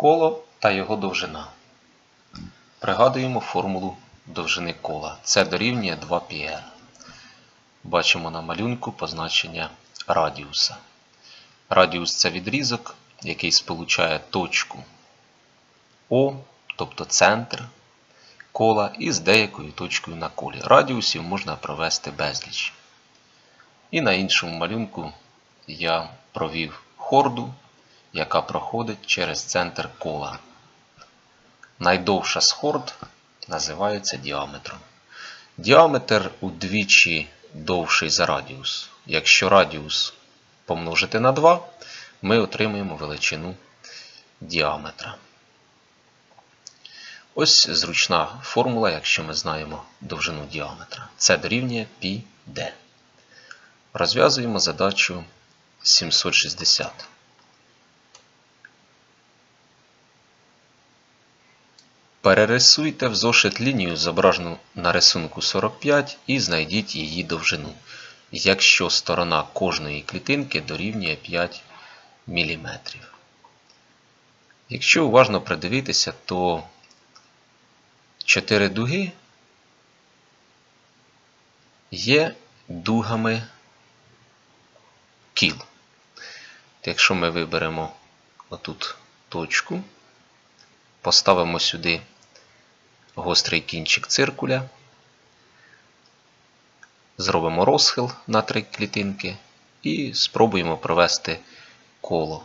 Коло та його довжина. Пригадуємо формулу довжини кола. Це дорівнює 2πr. Бачимо на малюнку позначення радіуса. Радіус це відрізок, який сполучає точку О, тобто центр кола, із деякою точкою на колі. Радіусів можна провести безліч. І на іншому малюнку я провів хорду, яка проходить через центр кола. Найдовша з хорд називається діаметром. Діаметр удвічі довший за радіус. Якщо радіус помножити на 2, ми отримаємо величину діаметра. Ось зручна формула, якщо ми знаємо довжину діаметра. Це дорівнює πd. Розв'язуємо задачу 760. Перерисуйте в зошит лінію, зображену на рисунку 45, і знайдіть її довжину, якщо сторона кожної клітинки дорівнює 5 мм. Якщо уважно придивитися, то 4 дуги є дугами кіл. Якщо ми виберемо отут точку, поставимо сюди гострий кінчик циркуля, зробимо розхил на три клітинки і спробуємо провести коло,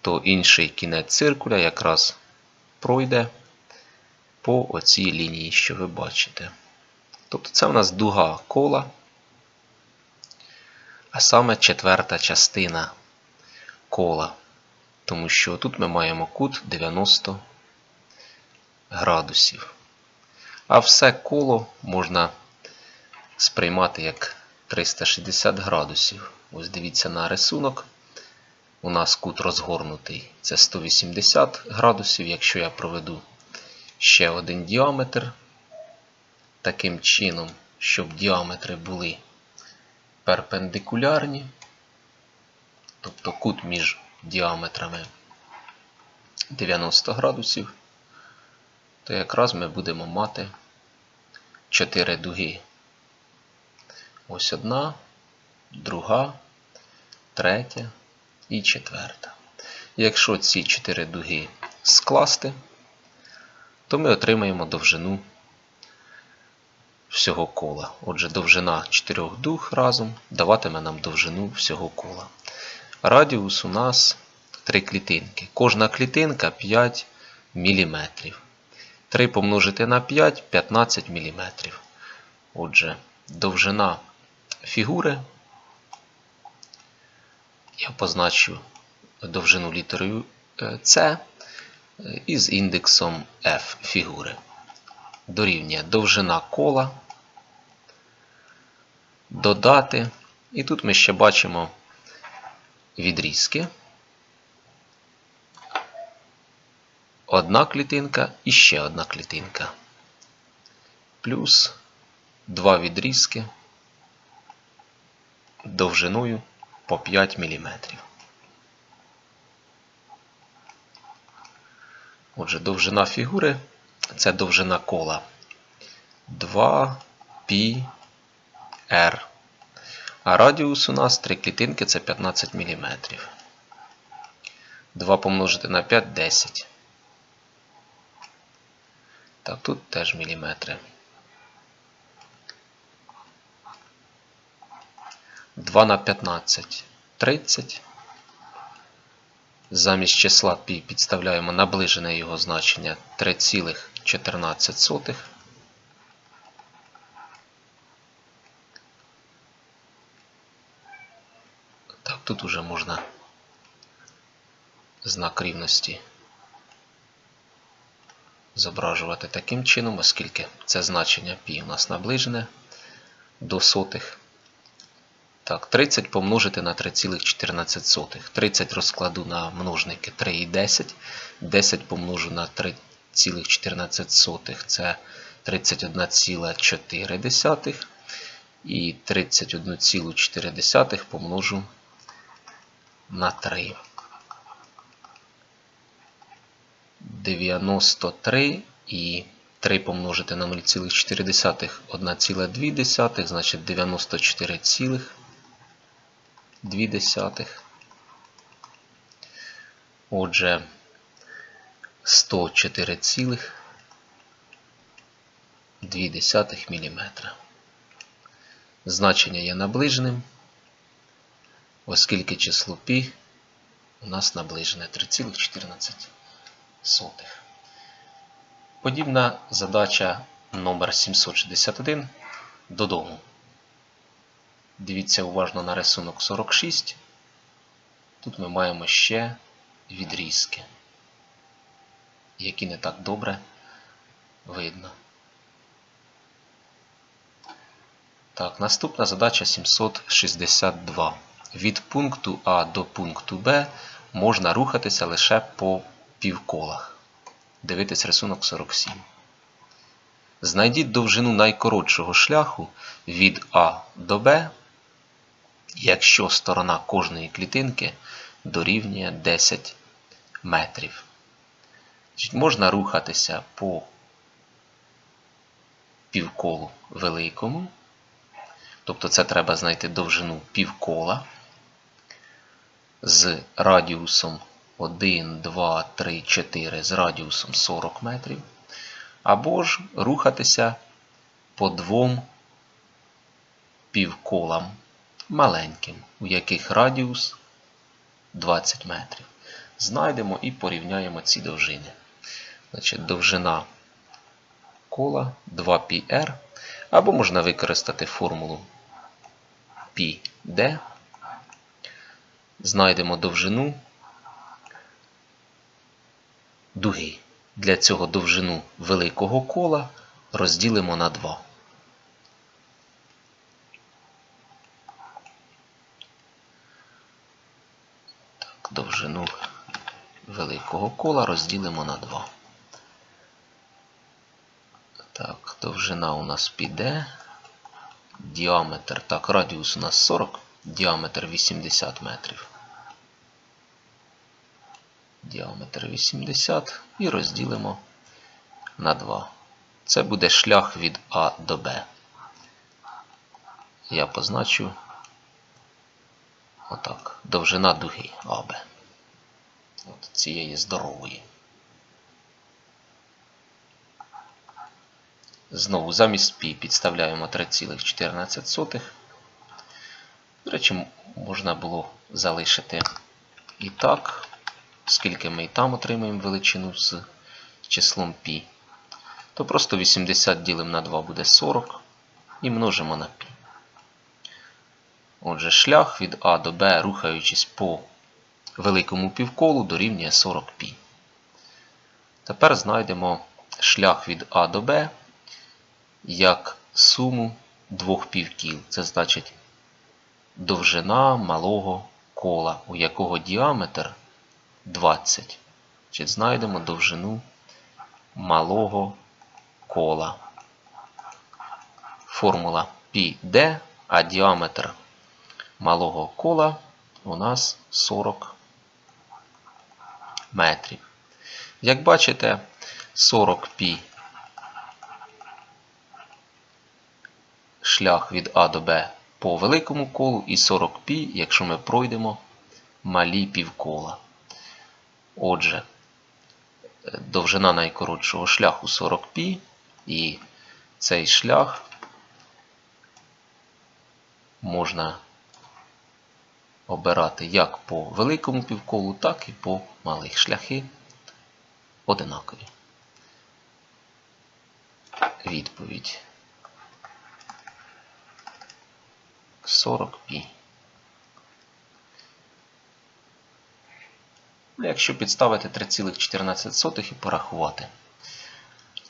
то інший кінець циркуля якраз пройде по оцій лінії, що ви бачите. Тобто це в нас дуга кола, а саме четверта частина кола. Тому що тут ми маємо кут 90 градусів. А все коло можна сприймати як 360 градусів. Ось дивіться на рисунок. У нас кут розгорнутий. Це 180 градусів. Якщо я проведу ще один діаметр, таким чином, щоб діаметри були перпендикулярні, тобто кут між діаметрами 90 градусів, то якраз ми будемо мати 4 дуги. Ось одна, друга, третя і четверта. Якщо ці 4 дуги скласти, то ми отримаємо довжину всього кола. Отже, довжина 4 дуг разом даватиме нам довжину всього кола. Радіус у нас 3 клітинки. Кожна клітинка 5 мм. 3 помножити на 5 15 мм. Отже, довжина фігури. Я позначу довжину літерою С із індексом F фігури. Дорівнює довжина кола. Додати. І тут ми ще бачимо відрізки. Одна клітинка і ще одна клітинка. Плюс два відрізки довжиною по 5 мм. Отже, довжина фігури це довжина кола 2 π r. А радіус у нас 3 клітинки це 15 мм. 2 помножити на 5 10. Так, тут теж міліметри. 2 на 15 30. Замість числа π підставляємо наближене його значення 3,14. Так, тут уже можна знак рівності зображувати таким чином, оскільки це значення π у нас наближене до сотих. Так, 30 помножити на 3,14. 30 розкладу на множники 3 і 10. 10 помножу на 3,14 це 31,4. І 31,4 помножу на 3. 93 і 3 помножити на 0,4 1,2, значить 94,2. Отже, 104,2 мм. Значення є наближеним, оскільки число π у нас наближене 3,14. Подібна задача номер 761 додому. Дивіться уважно на рисунок 46. Тут ми маємо ще відрізки, які не так добре видно. Так, наступна задача 762. Від пункту А до пункту Б можна рухатися лише по півколах. Дивитись рисунок 47. Знайдіть довжину найкоротшого шляху від А до Б, якщо сторона кожної клітинки дорівнює 10 метрів. Можна рухатися по півколу великому. Тобто це треба знайти довжину півкола з радіусом 1, 2, 3, 4 з радіусом 40 метрів. Або ж рухатися по двом півколам маленьким, у яких радіус 20 метрів. Знайдемо і порівняємо ці довжини. Значить, Довжина кола 2πr, або можна використати формулу πd. Знайдемо довжину дуги. Для цього довжину великого кола розділимо на 2. Так, довжину великого кола розділимо на 2. Так, довжина у нас піде. Діаметр, так, радіус у нас 40, діаметр 80 метрів. Діаметр 80 і розділимо на 2. Це буде шлях від А до Б. Я позначу отак. Довжина дуги АБ. От цієї здорової. Знову замість π підставляємо 3,14. До речі, можна було залишити і так, оскільки ми і там отримаємо величину з числом π, то просто 80 ділимо на 2 буде 40 і множимо на π. Отже, шлях від А до Б, рухаючись по великому півколу, дорівнює 40 π. Тепер знайдемо шлях від А до Б як суму двох півкіл. Це значить довжина малого кола, у якого діаметр 20. Чи знайдемо довжину малого кола. Формула πd, а діаметр малого кола у нас 40 метрів. Як бачите, 40 π шлях від А до Б по великому колу і 40 π, якщо ми пройдемо малі півкола. Отже, довжина найкоротшого шляху 40 π, і цей шлях можна обирати як по великому півколу, так і по малих шляхи одинакові. Відповідь 40 π. Якщо підставити 3,14 і порахувати,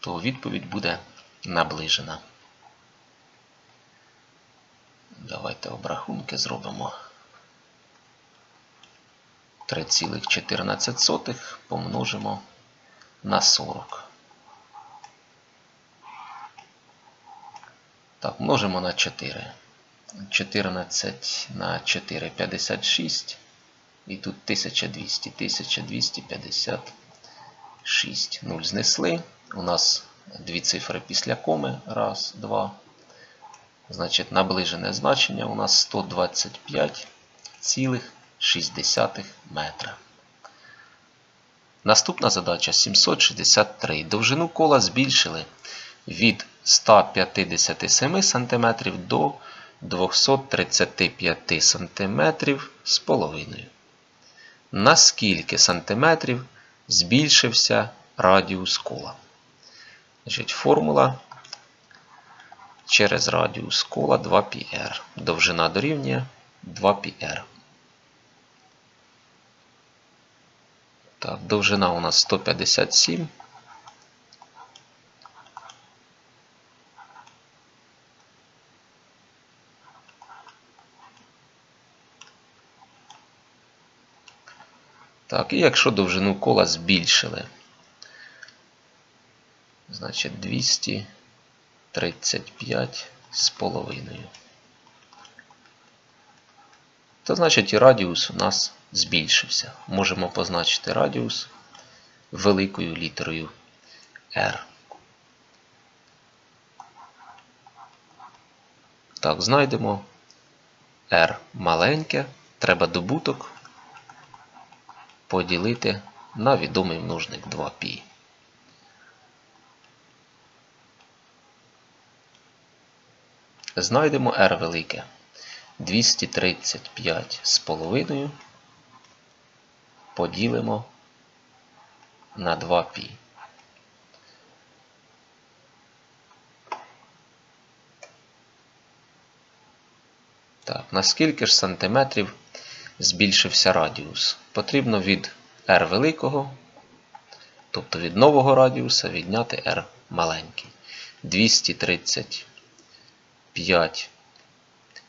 то відповідь буде наближена. Давайте обрахунки зробимо. 3,14 помножимо на 40. Так, множимо на 4. 14 на 4 56. І тут 1200, 1250 6. 0 знесли. У нас дві цифри після коми. Раз, два. Значить, наближене значення у нас 125,6 метра. Наступна задача 763. Довжину кола збільшили від 157 см до 235 см з половиною. На скільки сантиметрів збільшився радіус кола? Значить, формула через радіус кола 2πr. Довжина дорівнює 2πr. Так, довжина у нас 157. Так, і якщо довжину кола збільшили, значить 235 з половиною. То значить і радіус у нас збільшився. Можемо позначити радіус великою літерою R. Так, знайдемо R маленьке, треба добуток поділити на відомий множник 2π. Знайдемо R велике 235 з половиною поділимо на 2π. Так, наскільки ж сантиметрів збільшився радіус? Потрібно від r великого, тобто від нового радіуса, відняти r маленький. 235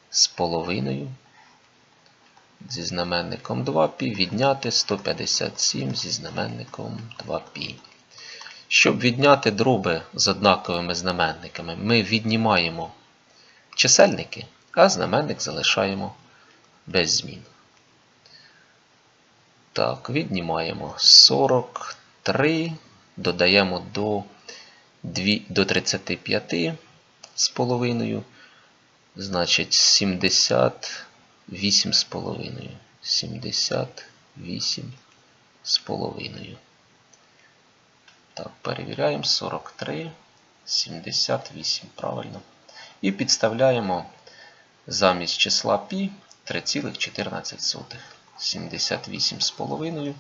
з половиною зі знаменником 2π відняти 157 зі знаменником 2π. Щоб відняти дроби з однаковими знаменниками, ми віднімаємо чисельники, а знаменник залишаємо без змін. Так, віднімаємо 43, додаємо до 2, до 35 з половиною, значить 78 з половиною. 78 з половиною. Так, перевіряємо 43, 78, правильно. І підставляємо замість числа π 3,14. 78 з половиною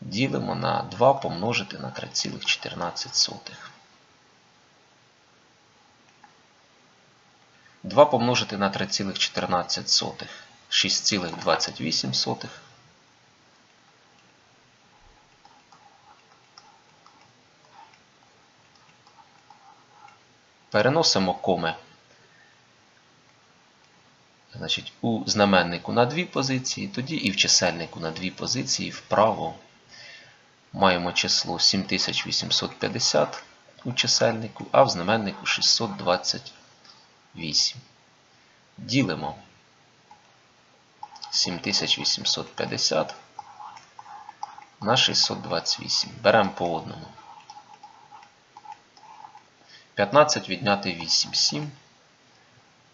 ділимо на 2 помножити на 3,14. 2 помножити на 3,14 6,28. Переносимо коми Значить, у знаменнику на дві позиції, тоді і в чисельнику на дві позиції вправо маємо число 7850 у чисельнику, а в знаменнику 628. Ділимо 7850 на 628. Беремо по одному. 15 відняти 8, 7.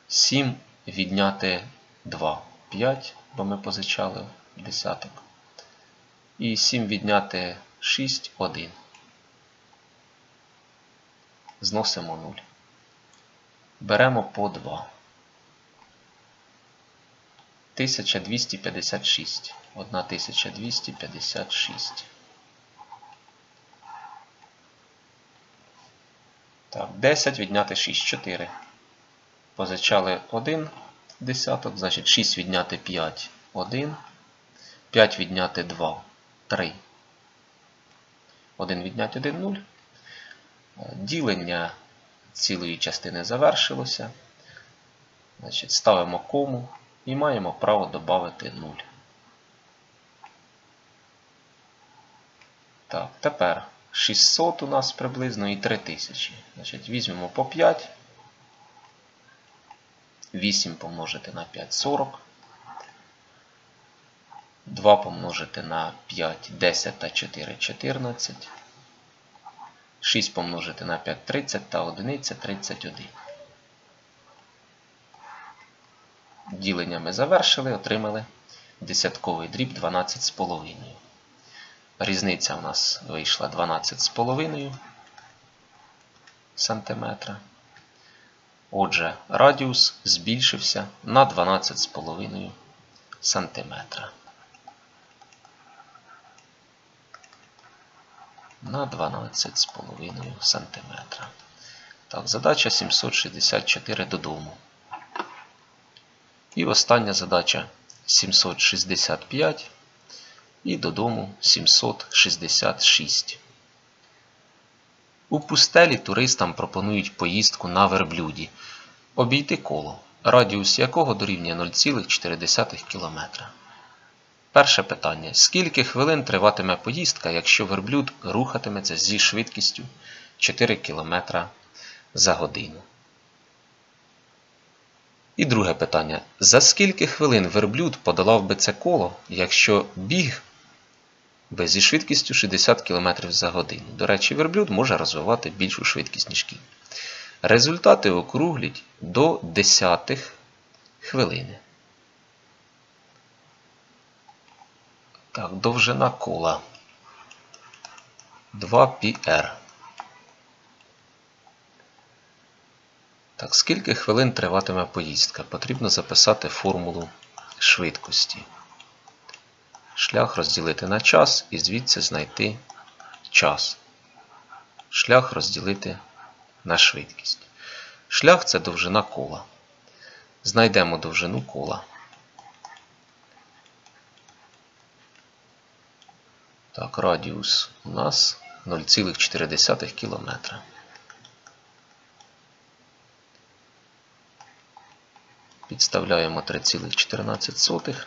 7 відняти 2 5, бо ми позичали десяток. І 7 відняти 6 1. Зносимо 0. Беремо по 2. 1256. 1256. Так, 10 відняти 6 4. Позичали 1 десяток, значить 6 відняти 5 1. 5 відняти 2 3. 1 відняти 1 0. Ділення цілої частини завершилося. Значить, Ставимо кому і маємо право додати 0. Так, тепер 600 у нас приблизно і 3000. Значить, Візьмемо по 5. 8 помножити на 5 40. 2 помножити на 5, 10 та 4 14. 6 помножити на 5 30 та 1 31. Ділення ми завершили, отримали десятковий дріб 12,5. Різниця у нас вийшла 12,5 см. Отже, радіус збільшився на 12,5 см. На 12,5 см. Так, задача 764 додому. І остання задача 765 і додому 766. У пустелі туристам пропонують поїздку на верблюді, обійти коло, радіус якого дорівнює 0,4 км. Перше питання. Скільки хвилин триватиме поїздка, якщо верблюд рухатиметься зі швидкістю 4 км за годину? І друге питання. За скільки хвилин верблюд подолав би це коло, якщо біг зі швидкістю 60 км за годину? До речі, верблюд може розвивати більшу швидкість, ніж кінь. Результати округліть до десятих хвилини. Так, довжина кола 2πr. Так, скільки хвилин триватиме поїздка? Потрібно записати формулу швидкості. Шлях розділити на час і звідси знайти час. Шлях розділити на швидкість. Шлях це довжина кола. Знайдемо довжину кола. Так, радіус у нас 0,4 км. Підставляємо 3,14.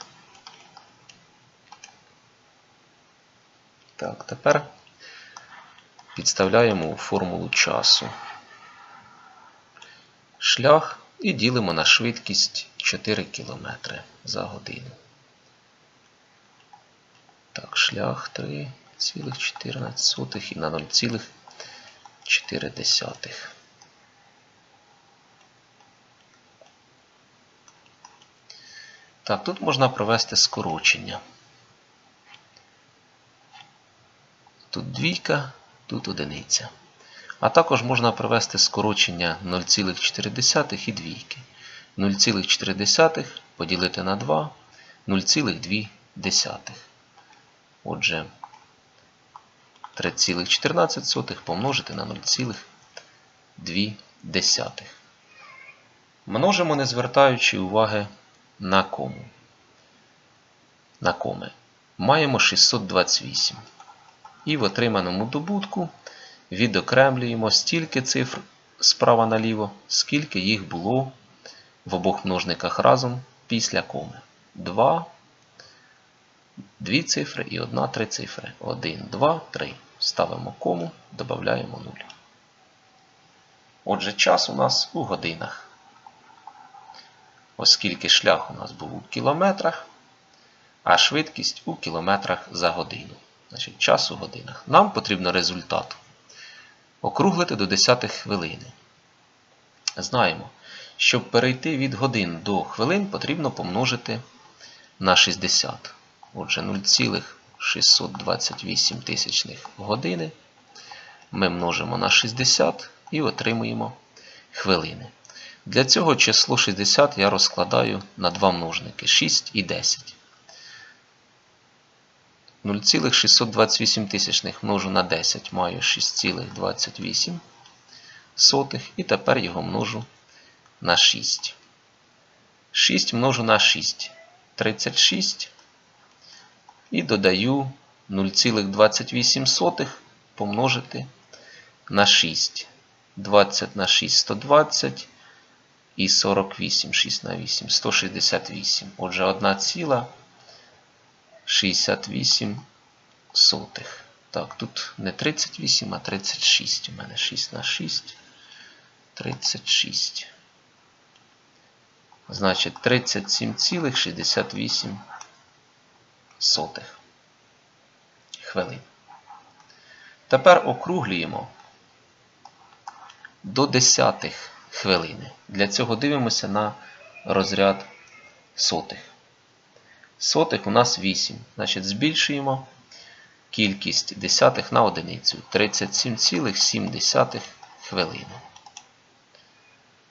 Так, тепер підставляємо формулу часу шлях і ділимо на швидкість 4 км за годину. Так, шлях 3,14 і на 0,4. Так, тут можна провести скорочення. Тут двійка, тут одиниця. А також можна провести скорочення 0,4 і двійки. 0,4 поділити на 2, 0,2. Отже, 3,14 помножити на 0,2. Множимо, не звертаючи уваги на кому. На коми. Маємо 628. І в отриманому добутку відокремлюємо стільки цифр справа наліво, скільки їх було в обох множниках разом після коми. 2, дві цифри і одна три цифри. 1, 2, 3. Ставимо кому, додаємо 0. Отже, час у нас у годинах. Оскільки шлях у нас був у кілометрах, а швидкість у кілометрах за годину. Значить, час у годинах. Нам потрібно результат. Округлити до 10 хвилини. Знаємо, щоб перейти від годин до хвилин, потрібно помножити на 60. Отже, 0,628 тисячних години. Ми множимо на 60 і отримуємо хвилини. Для цього число 60 я розкладаю на два множники 6 і 10. 0,628 тисячних множу на 10 маю 6,28. І тепер його множу на 6. 6 множу на 6 36. І додаю 0,28 помножити на 6. 20 на 6 120 і 48, 6 на 8, 168. Отже, 1,68 сотих. Так, тут не 38, а 36. У мене 6 на 6. 36. Значить, 37,68 сотих хвилин. Тепер округлюємо до десятих хвилини. Для цього дивимося на розряд сотих. Сотих у нас 8. Значить, збільшуємо кількість десятих на одиницю. 37,7 хвилини.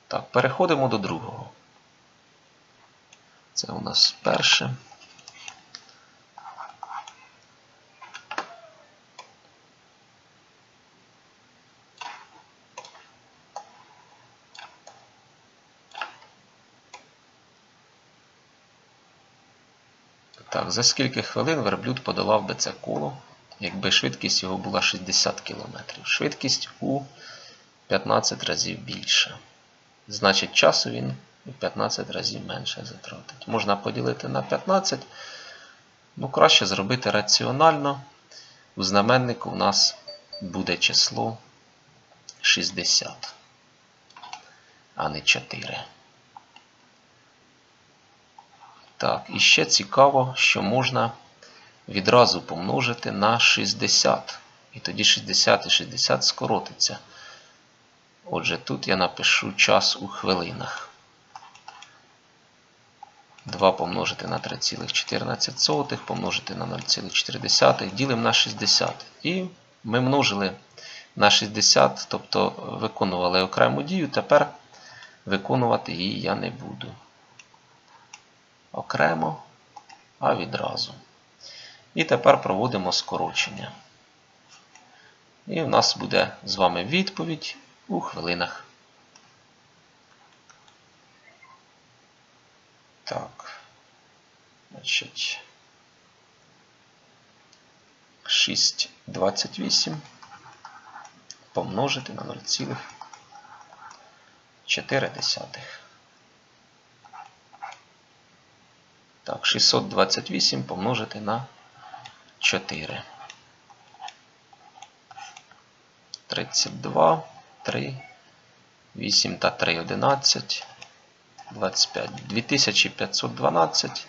Так, переходимо до другого. Це у нас перше. Так, за скільки хвилин верблюд подолав би це коло, якби швидкість його була 60 км. Швидкість у 15 разів більша. Значить, часу він у 15 разів менше затратить. Можна поділити на 15. Ну, краще зробити раціонально. У знаменнику у нас буде число 60, а не 4. Так, і ще цікаво, що можна відразу помножити на 60. І тоді 60 і 60 скоротиться. Отже, тут я напишу час у хвилинах. 2 помножити на 3,14 помножити на 0,4 ділимо на 60. І ми множили на 60, тобто виконували окрему дію, тепер виконувати її я не буду. Окремо, а відразу. І тепер проводимо скорочення. І в нас буде з вами відповідь у хвилинах. Так. Значить. 6,28 помножити на 0,4. Так, 628 помножити на 4. 32, 3, 8 та 3, 11, 25, 2512.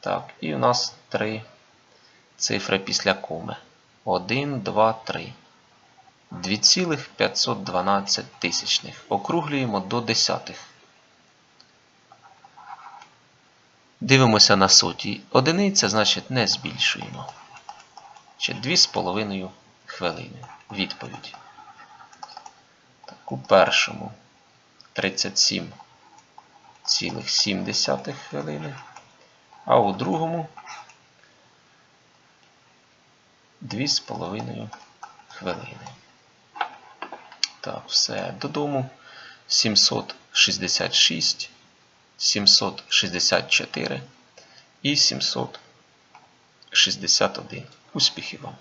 Так, і у нас 3 цифри після коми. 1, 2, 3. 2,512 тисячних. Округлюємо до десятих. Дивимося на соті. Одиниця, значить, не збільшуємо. Ще 2,5 хвилини. Відповідь. Так, у першому 37,7 хвилини. А у другому 2,5 хвилини. Так, все. Додому 766, 764 і 761. Успіхів вам!